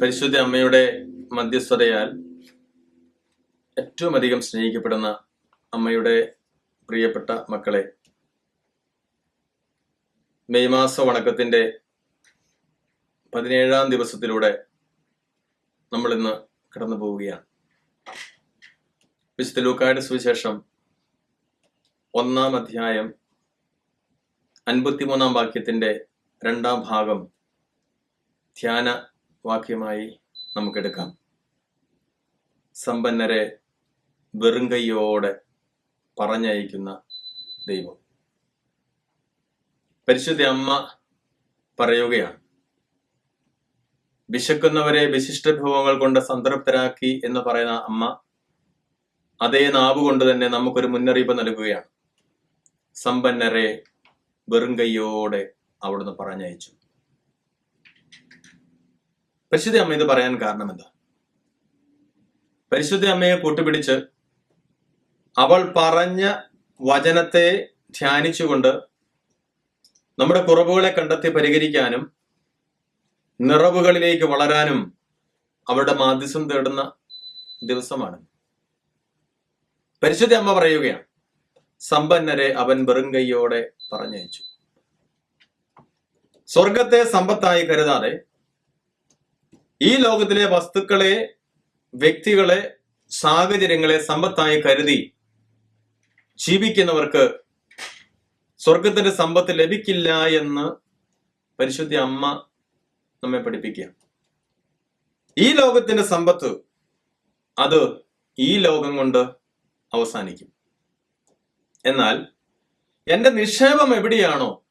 പരിശുദ്ധ അമ്മയുടെ മധ്യസ്ഥതയാൽ ഏറ്റവും അധികം സ്നേഹിക്കപ്പെടുന്ന അമ്മയുടെ പ്രിയപ്പെട്ട മക്കളെ മെയ് മാസ വണക്കത്തിന്റെ പതിനേഴാം ദിവസത്തിലൂടെ നമ്മൾ ഇന്ന് കടന്നു പോവുകയാണ്. വിശുദ്ധ ലൂക്കായുടെ സുവിശേഷം ഒന്നാം അധ്യായം അൻപത്തിമൂന്നാം വാക്യത്തിന്റെ രണ്ടാം ഭാഗം ധ്യാന വാക്യമായി നമുക്കെടുക്കാം. സമ്പന്നരെ വെറും കൈയോടെ പറഞ്ഞയക്കുന്ന ദൈവം. പരിശുദ്ധ അമ്മ പറയുകയാണ് വിശക്കുന്നവരെ വിശിഷ്ടഭവങ്ങൾ കൊണ്ട് സംതൃപ്തരാക്കി എന്ന് പറയുന്ന അമ്മ അതേ നാവ് കൊണ്ട് തന്നെ നമുക്കൊരു മുന്നറിയിപ്പ് നൽകുകയാണ്. സമ്പന്നരെ വെറും കൈയോടെ അവിടുന്ന് പറഞ്ഞയച്ചു. പരിശുദ്ധ അമ്മ ഇത് പറയാൻ കാരണം എന്താ? പരിശുദ്ധ അമ്മയെ കൂട്ടുപിടിച്ച് അവൾ പറഞ്ഞ വചനത്തെ ധ്യാനിച്ചുകൊണ്ട് നമ്മുടെ കുറവുകളെ കണ്ടെത്തി പരിഹരിക്കാനും നിറവുകളിലേക്ക് വളരാനും അവരുടെ മാധ്യസം തേടുന്ന ദിവസമാണ്. പരിശുദ്ധ അമ്മ പറയുകയാണ് സമ്പന്നരെ അവൻ വെറും കൈയോടെ പറഞ്ഞയച്ചു. സ്വർഗത്തെ സമ്പത്തായി കരുതാതെ ഈ ലോകത്തിലെ വസ്തുക്കളെ വ്യക്തികളെ സാഹചര്യങ്ങളെ സമ്പത്തായി കരുതി ജീവിക്കുന്നവർക്ക് സ്വർഗത്തിന്റെ സമ്പത്ത് ലഭിക്കില്ല എന്ന് പരിശുദ്ധ അമ്മ നമ്മെ പഠിപ്പിക്കുക. ഈ ലോകത്തിന്റെ സമ്പത്ത് അത് ഈ ലോകം കൊണ്ട് അവസാനിക്കും. എന്നാൽ എന്റെ നിക്ഷേപം എവിടെയാണോ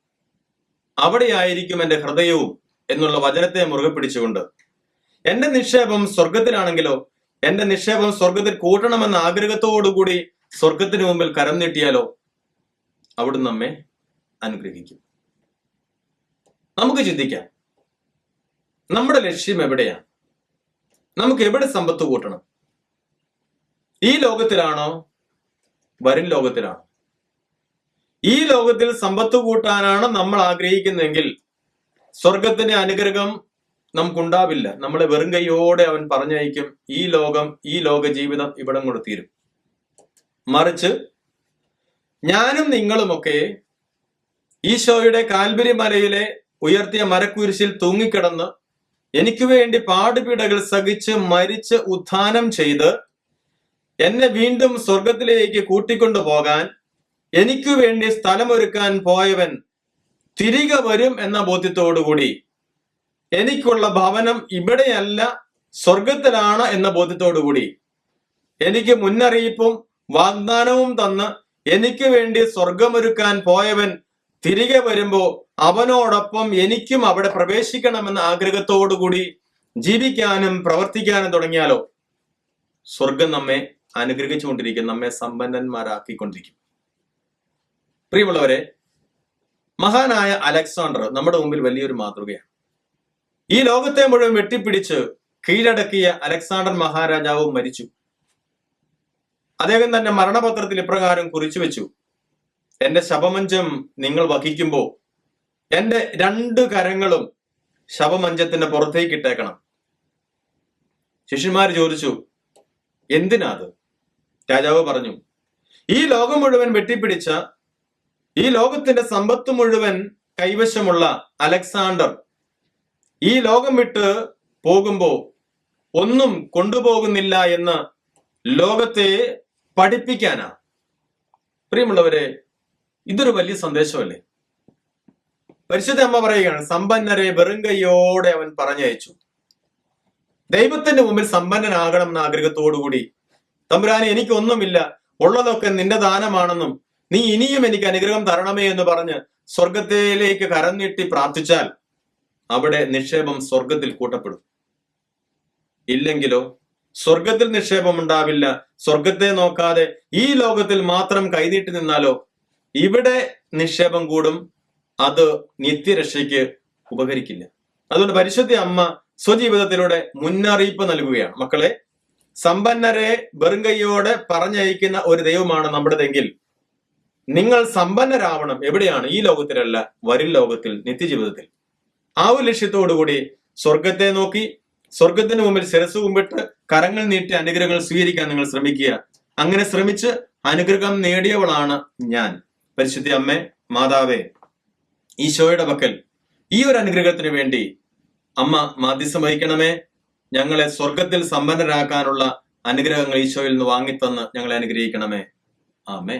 അവിടെയായിരിക്കും എന്റെ ഹൃദയവും എന്നുള്ള വചനത്തെ മുറുകെ പിടിച്ചുകൊണ്ട് എന്റെ നിക്ഷേപം സ്വർഗത്തിലാണെങ്കിലോ എന്റെ നിക്ഷേപം സ്വർഗത്തിൽ കൂട്ടണമെന്ന ആഗ്രഹത്തോടുകൂടി സ്വർഗത്തിന് മുമ്പിൽ കരം നീട്ടിയാലോ അവിടുന്ന് നമ്മെ അനുഗ്രഹിക്കും. നമുക്ക് ചിന്തിക്കാം. നമ്മുടെ ലക്ഷ്യം എവിടെയാണ്? നമുക്ക് എവിടെ സമ്പത്ത് കൂട്ടണം? ഈ ലോകത്തിലാണോ? വരും ലോകത്തിലാണോ? ഈ ലോകത്തിൽ സമ്പത്ത് കൂട്ടാനാണ് നമ്മൾ ആഗ്രഹിക്കുന്നതെങ്കിൽ സ്വർഗത്തിന്റെ അനുഗ്രഹം നമുക്കുണ്ടാവില്ല. നമ്മളെ വെറും കൈയോടെ അവൻ പറഞ്ഞയക്കും ഈ ലോകം ഈ ലോക ജീവിതം ഇവിടം കൂടെ തീരും. മറിച്ച് ഞാനും നിങ്ങളുമൊക്കെ ഈശോയുടെ കാൽവരി മലയിലെ ഉയർത്തിയ മരക്കുരിശിൽ തൂങ്ങിക്കിടന്ന് എനിക്ക് വേണ്ടി പാടുപീടകൾ സഹിച്ച് മരിച്ച് ഉത്ഥാനം ചെയ്ത് എന്നെ വീണ്ടും സ്വർഗത്തിലേക്ക് കൂട്ടിക്കൊണ്ടു പോകാൻ എനിക്കു വേണ്ടി സ്ഥലമൊരുക്കാൻ പോയവൻ തിരികെ വരും എന്ന ബോധ്യത്തോടുകൂടി എനിക്കുള്ള ഭവനം ഇവിടെയല്ല സ്വർഗത്തിലാണ് എന്ന ബോധ്യത്തോടുകൂടി. എനിക്ക് മുന്നറിയിപ്പും വാഗ്ദാനവും തന്ന് എനിക്ക് വേണ്ടി സ്വർഗമൊരുക്കാൻ പോയവൻ തിരികെ വരുമ്പോ അവനോടൊപ്പം എനിക്കും അവിടെ പ്രവേശിക്കണമെന്ന ആഗ്രഹത്തോടുകൂടി ജീവിക്കാനും പ്രവർത്തിക്കാനും തുടങ്ങിയാലോ? സ്വർഗം നമ്മെ അനുഗ്രഹിച്ചുകൊണ്ടിരിക്കും നമ്മെ സമ്പന്നന്മാരാക്കിക്കൊണ്ടിരിക്കും. പ്രിയമുള്ളവരെ മഹാനായ അലക്സാണ്ടർ നമ്മുടെ മുമ്പിൽ വലിയൊരു മാതൃകയാണ്. ഈ ലോകത്തെ മുഴുവൻ വെട്ടിപ്പിടിച്ച് കീഴടക്കിയ അലക്സാണ്ടർ മഹാരാജാവും മരിച്ചു. അദ്ദേഹം തന്റെ മരണപത്രത്തിൽ ഇപ്രകാരം കുറിച്ചു വെച്ചു. എന്റെ ശവമഞ്ചം നിങ്ങൾ വഹിക്കുമ്പോൾ എന്റെ രണ്ട് കരങ്ങളും ശവമഞ്ചത്തിന്റെ പുറത്തേക്ക് ഇട്ടേക്കണം. ശിഷ്യന്മാർ ചോദിച്ചു എന്തിനാ അത് രാജാവ് പറഞ്ഞു ഈ ലോകം മുഴുവൻ വെട്ടിപ്പിടിച്ച ഈ ലോകത്തിന്റെ സമ്പത്ത് മുഴുവൻ കൈവശമുള്ള അലക്സാണ്ടർ ഈ ലോകം വിട്ട് പോകുമ്പോൾ ഒന്നും കൊണ്ടുപോകുന്നില്ല എന്ന് ലോകത്തെ പഠിപ്പിക്കാനാ. പ്രിയമുള്ളവരെ ഇതൊരു വലിയ സന്ദേശമല്ലേ? പരിശുദ്ധ അമ്മ പറയുകയാണ് സമ്പന്നരെ വെറും കൈയോടെ അവൻ പറഞ്ഞയച്ചു. ദൈവത്തിന്റെ മുമ്പിൽ സമ്പന്നനാകണം എന്ന ആഗ്രഹത്തോടുകൂടി തമ്പുരാനെ എനിക്കൊന്നുമില്ല ഉള്ളതൊക്കെ നിന്റെ ദാനമാണെന്നും നീ ഇനിയും എനിക്ക് അനുഗ്രഹം തരണമേ എന്ന് പറഞ്ഞ് സ്വർഗത്തിലേക്ക് കരം നീട്ടി പ്രാർത്ഥിച്ചാൽ അവിടെ നിക്ഷേപം സ്വർഗത്തിൽ കൂട്ടപ്പെടും. ഇല്ലെങ്കിലോ? സ്വർഗത്തിൽ നിക്ഷേപം ഉണ്ടാവില്ല. സ്വർഗത്തെ നോക്കാതെ ഈ ലോകത്തിൽ മാത്രം കൈനീട്ടി നിന്നാലോ? ഇവിടെ നിക്ഷേപം കൂടും. അത് നിത്യരക്ഷയ്ക്ക് ഉപകരിക്കില്ല. അതുകൊണ്ട് പരിശുദ്ധ അമ്മ സ്വജീവിതത്തിലൂടെ മുന്നറിയിപ്പ് നൽകുകയാണ്. മക്കളെ സമ്പന്നരെ വെറും കൈയോടെ പറഞ്ഞയക്കുന്ന ഒരു ദൈവമാണ് നമ്മുടേതെങ്കിൽ നിങ്ങൾ സമ്പന്നരാവണം. എവിടെയാണ്? ഈ ലോകത്തിലല്ല വരും ലോകത്തിൽ നിത്യജീവിതത്തിൽ. ആ ഒരു ലക്ഷ്യത്തോടുകൂടി സ്വർഗത്തെ നോക്കി സ്വർഗത്തിന് മുമ്പിൽ ശിരസ് കുമ്പിട്ട് കരങ്ങൾ നീട്ടി അനുഗ്രഹങ്ങൾ സ്വീകരിക്കാൻ നിങ്ങൾ ശ്രമിക്കുക. അങ്ങനെ ശ്രമിച്ച് അനുഗ്രഹം നേടിയവളാണ് ഞാൻ. പരിശുദ്ധി അമ്മേ മാതാവേ ഈശോയുടെ പക്കൽ ഈ ഒരു അനുഗ്രഹത്തിന് വേണ്ടി അമ്മ മാധ്യസം വഹിക്കണമേ. ഞങ്ങളെ സ്വർഗത്തിൽ സമ്പന്നരാക്കാനുള്ള അനുഗ്രഹങ്ങൾ ഈശോയിൽ നിന്ന് വാങ്ങിത്തന്ന് ഞങ്ങളെ അനുഗ്രഹിക്കണമേ. ആമേ